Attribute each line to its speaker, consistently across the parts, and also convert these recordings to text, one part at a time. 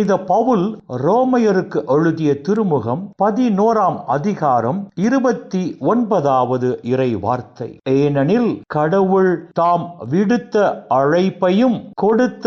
Speaker 1: புனித பவுல் ரோமையருக்கு எழுதிய திருமுகம் பதினோராம் அதிகாரம் இருபத்தி ஒன்பதாவது இறை வார்த்தை ஏனெனில் கடவுள் தாம் விடுத்த அழைப்பையும் கொடுத்த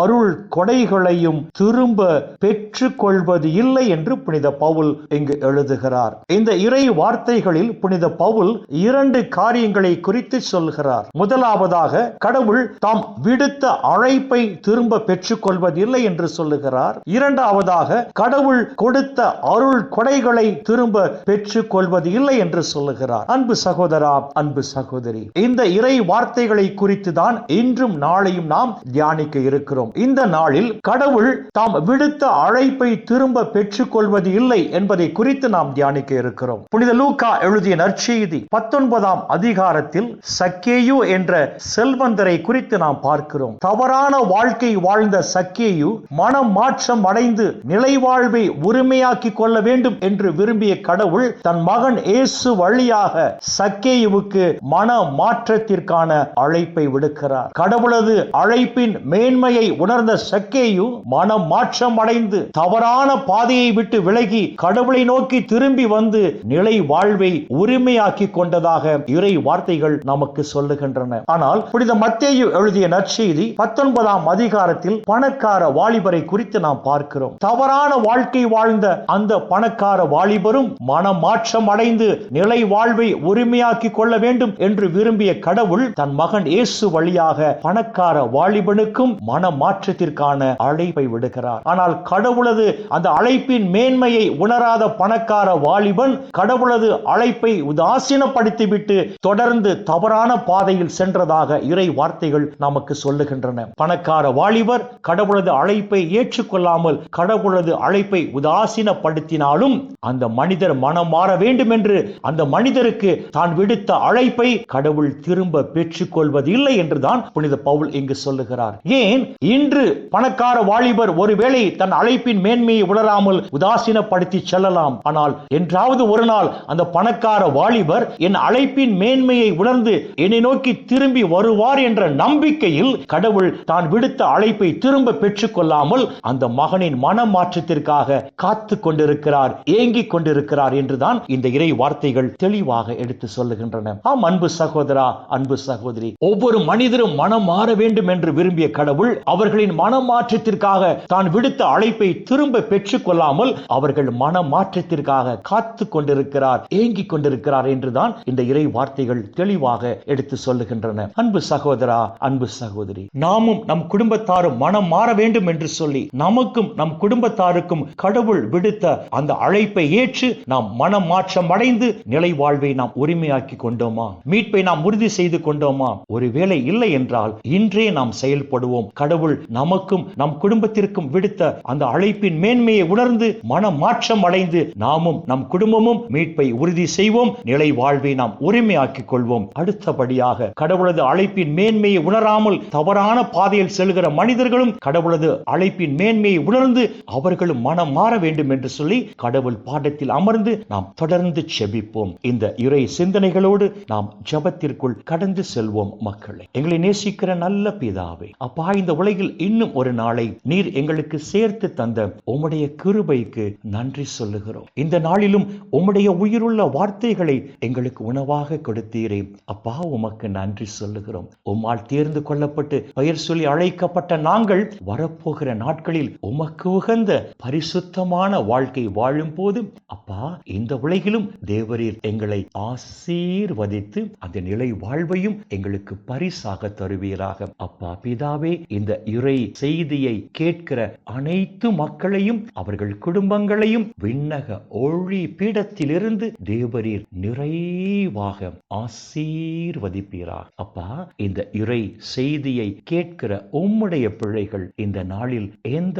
Speaker 1: அருள் கொடைகளையும் திரும்ப பெற்றுக்கொள்வது இல்லை என்று புனித பவுல் இங்கு எழுதுகிறார். இந்த இறை வார்த்தைகளில் புனித பவுல் இரண்டு காரியங்களை குறித்து சொல்கிறார். முதலாவதாக கடவுள் தாம் விடுத்த அழைப்பை திரும்ப பெற்றுக் கொள்வதில்லை என்று சொல்லுகிறார். கொள்கிறார் இரண்டாவதாக கடவுள் கொடுத்த அருள் கொடைகளை திரும்ப பெற்றுக் கொள்வது இல்லை என்று சொல்லுகிறார். அன்பு சகோதரா அன்பு சகோதரி இந்த இறை வார்த்தைகளை குறித்து தான் இன்றும் நாளையும் நாம் தியானிக்க இருக்கிறோம். இந்த நாளில் கடவுள் தாம் விடுத்த அழைப்பை திரும்ப பெற்றுக் கொள்வது இல்லை என்பதை குறித்து நாம் தியானிக்க இருக்கிறோம். புனித லூக்கா எழுதிய நற்செய்தி பத்தொன்பதாம் அதிகாரத்தில் சக்கேயு என்ற செல்வந்தரை குறித்து நாம் பார்க்கிறோம். தவறான வாழ்க்கை வாழ்ந்த சக்கேயு மனம் மோட்சம் அடைந்து நிலை வாழ்வை உரிமையாக்கி கொள்ள வேண்டும் என்று விரும்பிய கடவுள் தன் மகன் இயேசு வழியாக சக்கேயுவுக்கு மன மாற்றத்திற்கான அழைப்பை விடுக்கிறார். கடவுளது அழைப்பின் மேன்மையை உணர்ந்த சக்கேயு மன மாற்றம் அடைந்து தவறான பாதையை விட்டு விலகி கடவுளை நோக்கி திரும்பி வந்து நிலை வாழ்வை உரிமையாக்கி கொண்டதாக இறை வார்த்தைகள் நமக்கு சொல்லுகின்றன. ஆனால் புனித மத்தேயு எழுதிய நற்செய்தி பத்தொன்பதாம் அதிகாரத்தில் பணக்கார வாலிபரை குறித்து நாம் பார்க்கிறோம். தவறான வாழ்க்கை வாழ்ந்த அந்த பணக்கார வாலிபரும் மனமாற்றம் அடைந்து நிலை வாழ்வை உரிமையாக்கி கொள்ள வேண்டும் என்று விரும்பிய கடவுள் தன் மகன் இயேசு வழியாக பணக்கார வாலிபனுக்கும் மனமாற்றத்திற்கான அழைப்பை விடுகிறார். ஆனால் கடவுளது அந்த அழைப்பின் மேன்மையை உணராத பணக்கார வாலிபன் கடவுளது அழைப்பை உதாசீனப்படுத்திவிட்டு தொடர்ந்து தவறான பாதையில் சென்றதாக இறை வார்த்தைகள் நமக்கு சொல்லுகின்றன. பணக்கார வாலிபர் கடவுளது அழைப்பை ஏற்றுக்கொள்ள ஏற்றுக்கொள்ளாமல் கடவுளது அழைப்பை உதாசீனப்படுத்தினாலும் அந்த மனிதர் மனம் மாற வேண்டும் என்று அந்த மனிதருக்கு தான் விடுத்த அழைப்பை கடவுள் திரும்ப பெற்றுக் கொள்வதில்லை என்றுதான் புனித பவுல் இங்கு சொல்லுகிறார். ஏன்? இன்று பணக்கார வாலிபர் ஒருவேளை தன் அழைப்பின் மேன்மையை உணராமல் உதாசீனப்படுத்தி செல்லலாம். ஆனால் என்றாவது ஒரு நாள் அந்த பணக்கார வாலிபர் என் அழைப்பின் மேன்மையை உணர்ந்து என்னை நோக்கி திரும்பி வருவார் என்ற நம்பிக்கையில் கடவுள் தான் விடுத்த அழைப்பை திரும்ப பெற்றுக்கொள்ளாமல் அந்த அந்த மகனின் மன மாற்றத்திற்காக காத்து கொண்டிருக்கிறார் ஏங்கிக் கொண்டிருக்கிறார் என்றுதான் இந்த இறை வார்த்தைகள் தெளிவாக எடுத்து சொல்லுகின்றன. ஆம் அன்பு சகோதரா அன்பு சகோதரி. ஒவ்வொரு மனிதரும் மனம் மாற வேண்டும் என்று விரும்பிய கடவுள் அவர்களின் மனமாற்றத்திற்காக தான் விடுத்த அழைப்பை திரும்ப பெற்றுக் கொள்ளாமல் அவர்கள் மனமாற்றத்திற்காக காத்து கொண்டிருக்கிறார் ஏங்கிக் கொண்டிருக்கிறார் என்றுதான் இந்த இறை வார்த்தைகள் தெளிவாக எடுத்து சொல்லுகின்றன. அன்பு சகோதரா அன்பு சகோதரி. நாமும் நம் குடும்பத்தாரும் மனம் மாற வேண்டும் என்று சொல்லி நாம் நமக்கும் நம் குடும்பத்தாருக்கும் கடவுள் விடுத்த அந்த அழைப்பை ஏற்று நாம் மனம் மாற்றம் அடைந்து நிலை வாழ்வை நாம் உரிமையாக்கி கொண்டோமா? மீட்பை நாம் உறுதி செய்து கொண்டோமா? ஒருவேளை இல்லை என்றால் இன்றே நாம் செயல்படுவோம். கடவுள் நமக்கும் நம் குடும்பத்திற்கும் விடுத்த அந்த அழைப்பின் மேன்மையை உணர்ந்து மன மாற்றம் அடைந்து நாமும் நம் குடும்பமும் மீட்பை உறுதி செய்வோம். நிலை வாழ்வை நாம் உரிமையாக்கிக் கொள்வோம். அடுத்தபடியாக கடவுளது அழைப்பின் மேன்மையை உணராமல் தவறான பாதையில் செல்கிற மனிதர்களும் கடவுளது அழைப்பின் மேன்மை மேன்மையை உணர்ந்து அவர்களும் மனம் மாற வேண்டும் என்று சொல்லி கடவுள் பாடத்தில் அமர்ந்து நாம் தொடர்ந்து செபிப்போம். இந்த இறை சிந்தனைகளோடு நாம் ஜபத்திற்குள் கடந்து செல்வோம் மக்களை. எங்களை நேசிக்கிற நல்ல பிதாவே அப்பா இந்த உலகில் இன்னும் ஒரு நாளை நீர் எங்களுக்கு சேர்த்து தந்த உம்முடைய கிருபைக்கு நன்றி சொல்லுகிறோம். இந்த நாளிலும் உம்முடைய உயிருள்ள வார்த்தைகளை எங்களுக்கு உணவாக கொடுத்தீரே. அப்பா உமக்கு நன்றி சொல்லுகிறோம். உம்மால் தேர்ந்து கொள்ளப்பட்டு பெயர் சொல்லி அழைக்கப்பட்ட நாங்கள் வரப்போகிற நாட்களில் உமக்கு உகந்த பரிசுத்தமான வாழ்க்கை வாழும் போது அப்பா இந்த உலகிலும் தேவரீர் எங்களை ஆசீர்வதித்து அந்த நிலை வாழ்வையும் எங்களுக்கு பரிசாக தருவீராக. அப்பா பிதாவே இந்த இறை செய்தியை கேட்கிற அனைத்து மக்களையும் அவர்கள் குடும்பங்களையும் விண்ணக ஒளி பீடத்திலிருந்து தேவரீர் நிறைவாக ஆசீர்வதிப்பீராக. அப்பா இந்த இறை செய்தியை கேட்கிற உம்முடைய பிள்ளைகள் இந்த நாளில் எந்த